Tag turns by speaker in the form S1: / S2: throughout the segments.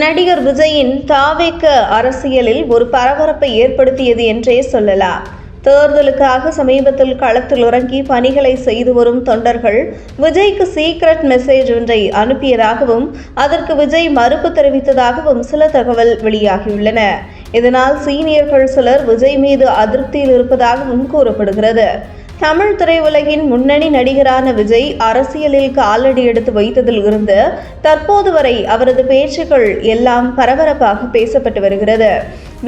S1: நடிகர் விஜயின் தாவேக்க அரசியலில் ஒரு பரபரப்பை ஏற்படுத்தியது என்றே சொல்லலாம். தேர்தலுக்காக சமீபத்தில் களத்தில் இறங்கி பணிகளை செய்து வரும் தொண்டர்கள் விஜய்க்கு சீக்ரெட் மெசேஜ் ஒன்றை அனுப்பியதாகவும் அதற்கு விஜய் மறுப்பு தெரிவித்ததாகவும் சில தகவல் வெளியாகியுள்ளன. இதனால் சீனியர்கள் சிலர் விஜய் மீது அதிருப்தியில் இருப்பதாகவும் கூறப்படுகிறது. தமிழ் திரையுலகின் முன்னணி நடிகரான விஜய் அரசியலில் காலடி எடுத்து வைத்ததில் இருந்து தற்போது வரை அவரது பேச்சுக்கள் எல்லாம் பரபரப்பாக பேசப்பட்டு வருகிறது.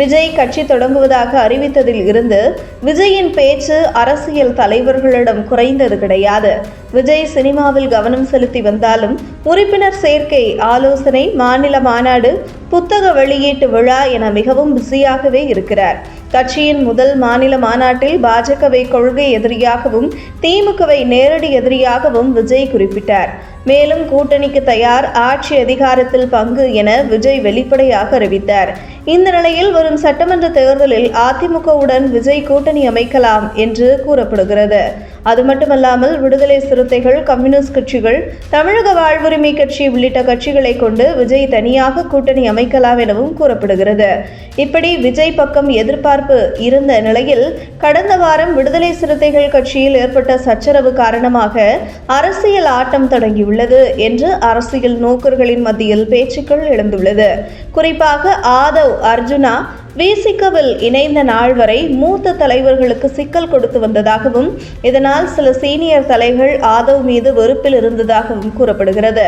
S1: விஜய் கட்சி தொடங்குவதாக அறிவித்ததில் இருந்து விஜயின் பேச்சு அரசியல் தலைவர்களிடம் குறைந்தது கிடையாது. விஜய் சினிமாவில் கவனம் செலுத்தி வந்தாலும் உறுப்பினர் சேர்க்கை ஆலோசனை மாநில மாநாடு புத்தக வெளியீட்டு விழா என மிகவும் பிஸியாகவே இருக்கிறார். கட்சியின் முதல் மாநில மாநாட்டில் பாஜகவை கொள்கை எதிரியாகவும் திமுகவை நேரடி எதிரியாகவும் விஜய் குறிப்பிட்டார். மேலும் கூட்டணிக்கு தயார் ஆட்சி அதிகாரத்தில் பங்கு என விஜய் வெளிப்படையாக அறிவித்தார். இந்த நிலையில் வரும் சட்டமன்ற தேர்தலில் அதிமுகவுடன் விஜய் கூட்டணி அமைக்கலாம் என்று கூறப்படுகிறது. அது மட்டுமல்லாமல் விடுதலை சிறுத்தைகள் கம்யூனிஸ்ட் கட்சிகள் தமிழக வாழ்வுரிமை கட்சி உள்ளிட்ட கட்சிகளை கொண்டு விஜய் தனியாக கூட்டணி அமைக்கலாம் எனவும் கூறப்படுகிறது. இப்படி விஜய் பக்கம் எதிர்பார்ப்பு இருந்த நிலையில் கடந்த வாரம் விடுதலை சிறுத்தைகள் கட்சியில் ஏற்பட்ட சச்சரவு காரணமாக அரசியல் ஆட்டம் தொடங்கியுள்ளது. உள்ளது என்று அரசியல் நோக்கர்களின் மத்தியில் பேச்சுக்கள் எழுந்துள்ளது. குறிப்பாக ஆதவ் அர்ஜுனா விசிகவில் இணைந்த நாள் வரை மூத்த தலைவர்களுக்கு சிக்கல் கொடுத்து வந்ததாகவும் இதனால் சில சீனியர் தலைகள் ஆதவ் மீது வெறுப்பில் இருந்ததாகவும் கூறப்படுகிறது.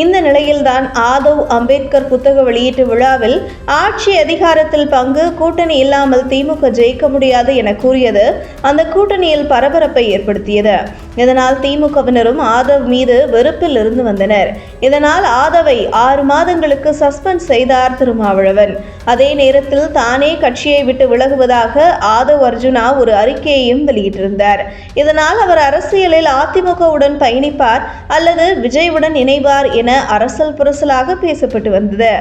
S1: இந்த நிலையில்தான் ஆதவ் அம்பேத்கர் புத்தக வெளியீட்டு விழாவில் ஆட்சி அதிகாரத்தில் பங்கு கூட்டணி இல்லாமல் திமுக ஜெயிக்க முடியாது என கூறியது அந்த கூட்டணியில் பரபரப்பை ஏற்படுத்தியது. இதனால் திமுகவினரும் ஆதவ் மீது வெறுப்பில் இருந்து வந்தனர். இதனால் ஆதவை ஆறு மாதங்களுக்கு சஸ்பெண்ட் செய்தார் திருமாவளவன். அதே நேரத்தில் தானே கட்சியை விட்டு விலகுவதாக ஆதவ் அர்ஜுனா ஒரு அறிக்கையையும் வெளியிட்டிருந்தார். இதனால் அவர் அரசியலில் அதிமுகவுடன் பயணிப்பார் அல்லது விஜயுடன் இணைவார் என அரசல் புரசலாக பேசப்பட்டு வந்தது.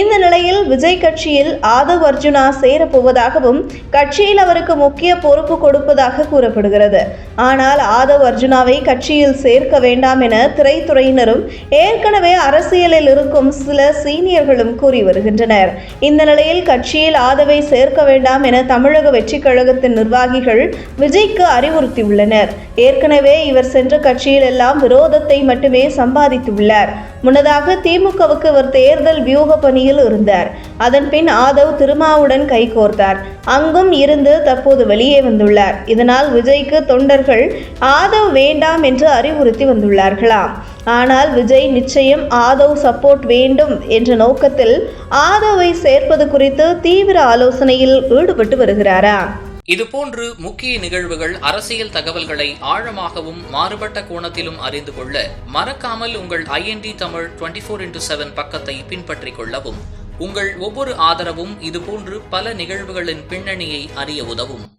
S1: இந்த நிலையில் விஜய் கட்சியில் ஆதவ் அர்ஜுனா சேரப்போவதாகவும் கட்சியில் அவருக்கு முக்கிய பொறுப்பு கொடுப்பதாக கூறப்படுகிறது. ஆனால் ஆதவ் அர்ஜுனாவை கட்சியில் சேர்க்க வேண்டாம் என திரைத்துறையினரும் ஏற்கனவே அரசியலில் இருக்கும் சில சீனியர்களும் கூறி வருகின்றனர். இந்த இந்நிலையில் கட்சியில் ஆதவை சேர்க்க வேண்டாம் என தமிழக வெற்றி கழகத்தின் நிர்வாகிகள் விஜய்க்கு அறிவுறுத்தியுள்ளனர். ஏற்கனவே இவர் சென்ற கட்சியில் எல்லாம் விரோதத்தை மட்டுமே சம்பாதித்துள்ளார். முன்னதாக திமுகவுக்கு இவர் தேர்தல் வியூக பணியில் இருந்தார். அதன் பின் ஆதவ் திருமாவுடன் கைகோர்த்தார் அங்கும் இருந்து தற்போது வெளியே வந்துள்ளார். இதனால் விஜய்க்கு தொண்டர்கள் ஆதவ் வேண்டாம் என்று அறிவுறுத்தி வந்துள்ளார்களாம். ஆனால் விஜய் நிச்சயம் ஆதவ் சப்போர்ட் வேண்டும் என்ற நோக்கத்தில் ஆதவை சேர்ப்பது குறித்து தீவிர ஆலோசனையில் ஈடுபட்டு வருகிறாரா?
S2: இதுபோன்று முக்கிய நிகழ்வுகள் அரசியல் தகவல்களை ஆழமாகவும் மாறுபட்ட கோணத்திலும் அறிந்து கொள்ள மறக்காமல் உங்கள் IND Tamil twenty four into seven பக்கத்தை பின்பற்றிக் கொள்ளவும். உங்கள் ஒவ்வொரு ஆதரவும் இதுபோன்று பல நிகழ்வுகளின் பின்னணியை அறிய உதவும்.